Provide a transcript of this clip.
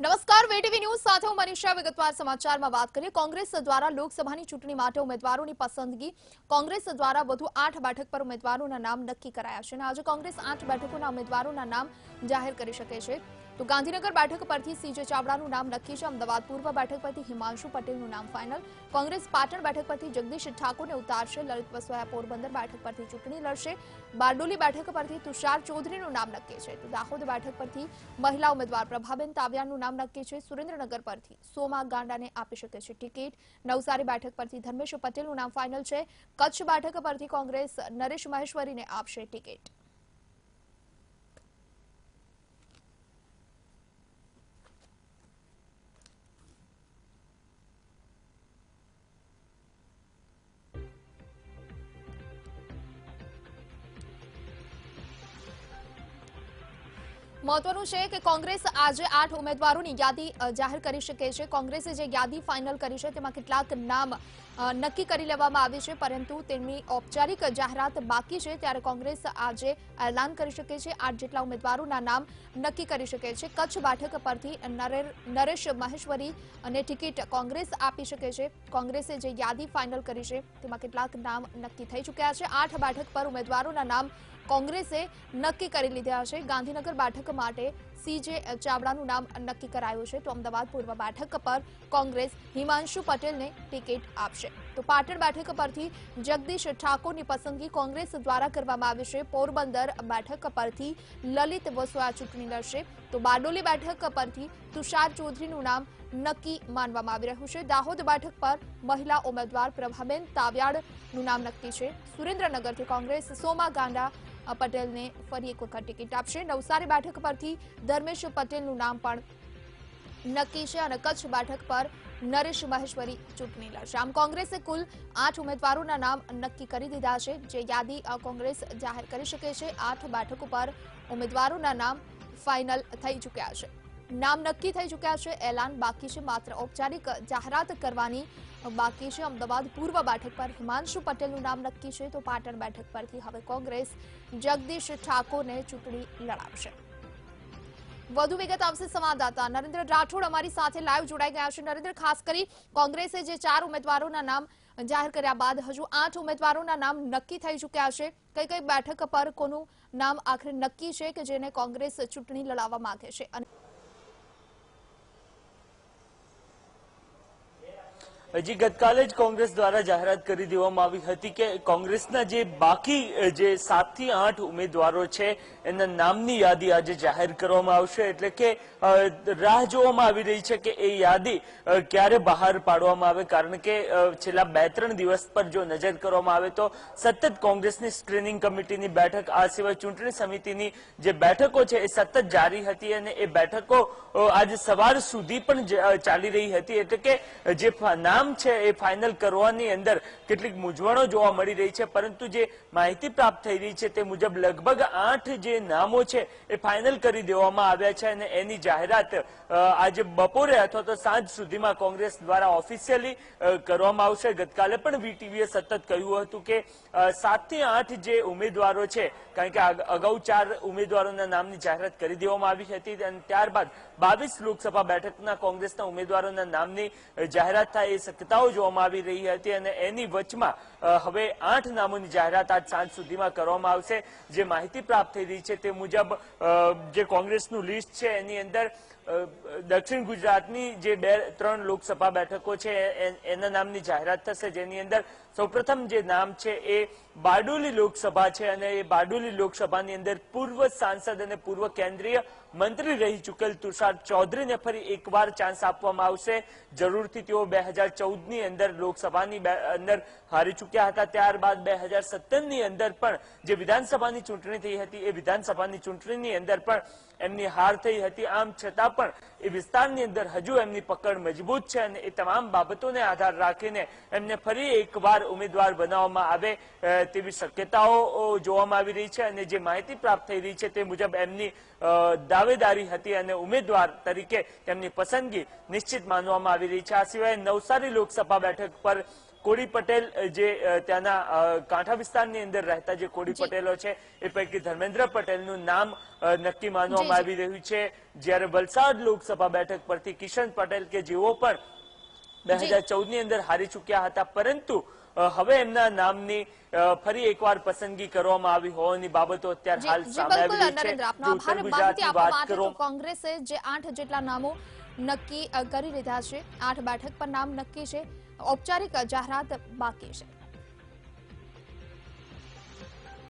નમસ્કાર VTV news સાથે હું મનીષા વિગતવાર સમાચારમાં વાત કરીએ. કોંગ્રેસ દ્વારા લોકસભાની ચૂંટણી માટે ઉમેદવારોની પસંદગી. કોંગ્રેસ દ્વારા વધુ આઠ બેઠક પર ઉમેદવારોના નામ નક્કી કરાયા છે અને આજે કોંગ્રેસ આઠ બેઠકોના ઉમેદવારોના નામ જાહેર કરી શકે છે. તો ગાંધીનગર બેઠક પરથી સીજે ચાવડાનું નામ નક્કી છે. અમદાવાદ પૂર્વ બેઠક પરથી હિમાંશુ પટેલનું નામ ફાઇનલ કોંગ્રેસ પાટણ બેઠક પરથી જગદીશ ઠાકોરને ઉતારશે. લલિત વસવાયા પોરબંદર બેઠક પરથી ચૂંટણી લડશે. બારડોલી બેઠક પરથી તુષાર ચૌધરીનું નામ નક્કી છે. તો દાહોદ બેઠક પરથી મહિલા ઉમેદવાર પ્રભાબેન તાવ્યાનું નામ નક્કી છે. સુરેન્દ્રનગર પરથી સોમા ગાંડાને આપી શકે છે ટિકિટ. નવસારી બેઠક પરથી ધર્મેશ પટેલનું નામ ફાઇનલ છે. કચ્છ બેઠક પરથી કોંગ્રેસ નરેશ મહેશ્વરીને આપશે ટિકિટ. મહત્વનું છે કે કોંગ્રેસ આજે આઠ ઉમેદવારોની યાદી જાહેર કરી શકે છે. કોંગ્રેસે જે યાદી ફાઇનલ કરી છે, તેમાં કેટલાક નામ નક્કી કરી લેવામાં આવી છે, પરંતુ તેમની ઔપચારિક જાહેરાત બાકી છે. ત્યારે કોંગ્રેસ આજે એલાન કરી શકે છે. આઠ જેટલા ઉમેદવારોના નામ નક્કી કરી શકે છે. કચ્છ બેઠક પરથી નરેશ મહેશ્વરી અને ટિકિટ કોંગ્રેસ આપી શકે છે. કોંગ્રેસે જે યાદી ફાઇનલ કરી છે, તેમાં કેટલાક નામ નક્કી થઈ ચૂક્યા છે. આઠ બેઠક પર ઉમેદવારોના નામ કોંગ્રેસે નક્કી કરી લીધા છે. ગાંધીનગર બેઠક માટે સીજે ચાવડાનું નામ નક્કી કરાયું છે. તો અમદાવાદ પૂર્વ બેઠક પર કોંગ્રેસ હિમાંશુ પટેલને ટિકિટ આપશે. તો પાટણ બેઠક પરથી જગદીશ ઠાકોરની પસંદગી કોંગ્રેસ દ્વારા કરવામાં આવી છે. પોરબંદર બેઠક પરથી લલિત વસોયા ચૂંટણી લડશે. તો બારડોલી બેઠક પરથી તુષાર ચૌધરીનું નામ નક્કી માનવામાં આવી રહ્યું છે. દાહોદ બેઠક પર મહિલા ઉમેદવાર પ્રભાબેન તાવ્યાડનું નામ નક્કી છે. સુરેન્દ્રનગરથી કોંગ્રેસ સોમા ગાંડા પટેલને ફરી એક વખત ટિકિટ આપશે. નવસારી બેઠક પરથી ધર્મેશ પટેલનું નામ પણ નક્કી છે અને કચ્છ બેઠક પર નરેશ મહેશ્વરી ચૂંટણી લડશે. આમ કોંગ્રેસે કુલ આઠ ઉમેદવારોના નામ નક્કી કરી દીધા છે, જે યાદી કોંગ્રેસ જાહેર કરી શકે છે. આઠ બેઠકો પર ઉમેદવારોના નામ ફાઇનલ થઈ ચૂક્યા છે. નામ નક્કી થઈ ચૂક્યા છે. એલાન બાકી છે. માત્ર ઔપચારિક જાહેરાત કરવાની બાકી છે. અમદાવાદ પૂર્વ બેઠક પર હિમાંશુ પટેલનું નામ નક્કી છે. તો પાટણ બેઠક પરથી હવે કોંગ્રેસ જગદીશ ઠાકોરને ચૂંટણી લડાવશે. વધુ વિગત આવશે સંવાદદાતા નરેન્દ્ર રાઠોડ. અમારી સાથે લાઈવ જોડાઈ ગયા છે. નરેન્દ્ર, ખાસ કરી કોંગ્રેસે જે ચાર ઉમેદવારોના નામ જાહેર કર્યા બાદ હજુ આઠ ઉમેદવારોના નામ નક્કી થઈ ચૂક્યા છે. કઈ કઈ બેઠક પર કોનું નામ આખરે નક્કી છે કે જેને કોંગ્રેસ ચૂંટણી લડાવવા માંગે છે? અને હજી ગતકાલે જ કોંગ્રેસ દ્વારા જાહેરાત કરી દેવામાં આવી હતી કે કોંગ્રેસના જે બાકી જે સાતથી આઠ ઉમેદવારો છે, એના નામની યાદી આજે જાહેર કરવામાં આવશે. એટલે કે રાહ જોવામાં આવી રહી છે કે એ યાદી ક્યારે બહાર પાડવામાં આવે. કારણ કે છેલ્લા બે ત્રણ દિવસ પર જો નજર કરવામાં આવે તો સતત કોંગ્રેસની સ્ક્રીનિંગ કમિટીની બેઠક, આ સિવાય ચૂંટણી સમિતિની જે બેઠકો છે એ સતત જારી હતી અને એ બેઠકો આજે સવાર સુધી પણ ચાલી રહી હતી. એટલે કે, જે ફા- નામ છે એ ફાઇનલ કરવાની અંદર કેટલીક મૂંઝવણો જોવા મળી રહી છે. પરંતુ જે માહિતી પ્રાપ્ત થઈ રહી છે તે મુજબ લગભગ આઠ જે નામો છે એ ફાઇનલ કરી દેવામાં આવ્યા છે અને એની જાહેરાત આજે બપોરે અથવા તો સાંજ સુધીમાં કોંગ્રેસ દ્વારા ઓફિશિયલી કરવામાં આવશે. ગતકાલે પણ વીટીવીએ સતત કહ્યું હતું કે સાતથી આઠ જે ઉમેદવારો છે, કારણ કે અગાઉ ચાર ઉમેદવારોના નામની જાહેરાત કરી દેવામાં આવી હતી અને ત્યારબાદ બાવીસ લોકસભા બેઠકના કોંગ્રેસના ઉમેદવારોના નામની જાહેરાત થાય એ શક્યતાઓ જોવામાં આવી રહી હતી અને એની વચમાં હવે આઠ નામોની જાહેરાત આજ સાંજ સુધીમાં કરવામાં આવશે. જે માહિતી પ્રાપ્ત થઈ રહી છે તે મુજબ જે કોંગ્રેસનું લિસ્ટ છે એની અંદર દક્ષિણ ગુજરાતની જે બે, ત્રણ લોકસભા બેઠકો છે એના નામની જાહેરાત થશે. જેની અંદર સૌપ્રથમ જે નામ છે એ બારડોલી લોકસભા છે અને એ બારડોલી લોકસભાની અંદર પૂર્વ સાંસદ અને પૂર્વ કેન્દ્રીય મંત્રી રહી ચૂકેલ તુષાર ચૌધરીને ફરી એકવાર ચાન્સ આપવામાં આવશે. જરૂરથી તેઓ બે હજાર ચૌદની અંદર લોકસભાની અંદર હારી ચૂક્યા હતા. ત્યારબાદ બે હજાર સત્તરની અંદર પણ જે વિધાનસભાની ચૂંટણી થઈ હતી, એ વિધાનસભાની ચૂંટણીની અંદર પણ એમની હાર થઈ હતી. આમ છતાં પણ એ વિસ્તારની અંદર હજુ એમની પકડ મજબૂત છે અને એ તમામ બાબતોને આધાર રાખીને એમને ફરી એકવાર ઉમેદવાર બનાવવામાં આવે તેવી શક્યતાઓ જોવામાં આવી રહી છે અને જે માહિતી પ્રાપ્ત થઈ રહી છે તે મુજબ એમની દાવેદારી હતી અને ઉમેદવાર તરીકે તેમની પસંદગી નિશ્ચિત માનવામાં આવી રહી છે. આ સિવાય નવસારી લોકસભા બેઠક પર કોળી પટેલ જે ત્યાંના કાંઠા વિસ્તારની અંદર રહેતા જે કોડી પટેલો છે એ પૈકી ધર્મેન્દ્ર પટેલનું નામ નક્કી માનવામાં. આવી રહ્યું છે. જ્યારે વલસાડ લોકસભા બેઠક પરથી કિશન પટેલ કે જેઓ પણ બે હજાર અંદર હારી ચૂક્યા હતા પરંતુ હવે એમના નામની ફરી એકવાર પસંદગી કરવામાં આવી હોવાની બાબતો અત્યારે હાલ સામે આવી રહી છે. ઉત્તર ગુજરાતની વાત કરો કોંગ્રેસે જે આઠ જેટલા નામો નક્કી કરી લીધા છે. આઠ બેઠક પર નામ નક્કી છે. ઔપચારિક જાહેરાત બાકી છે.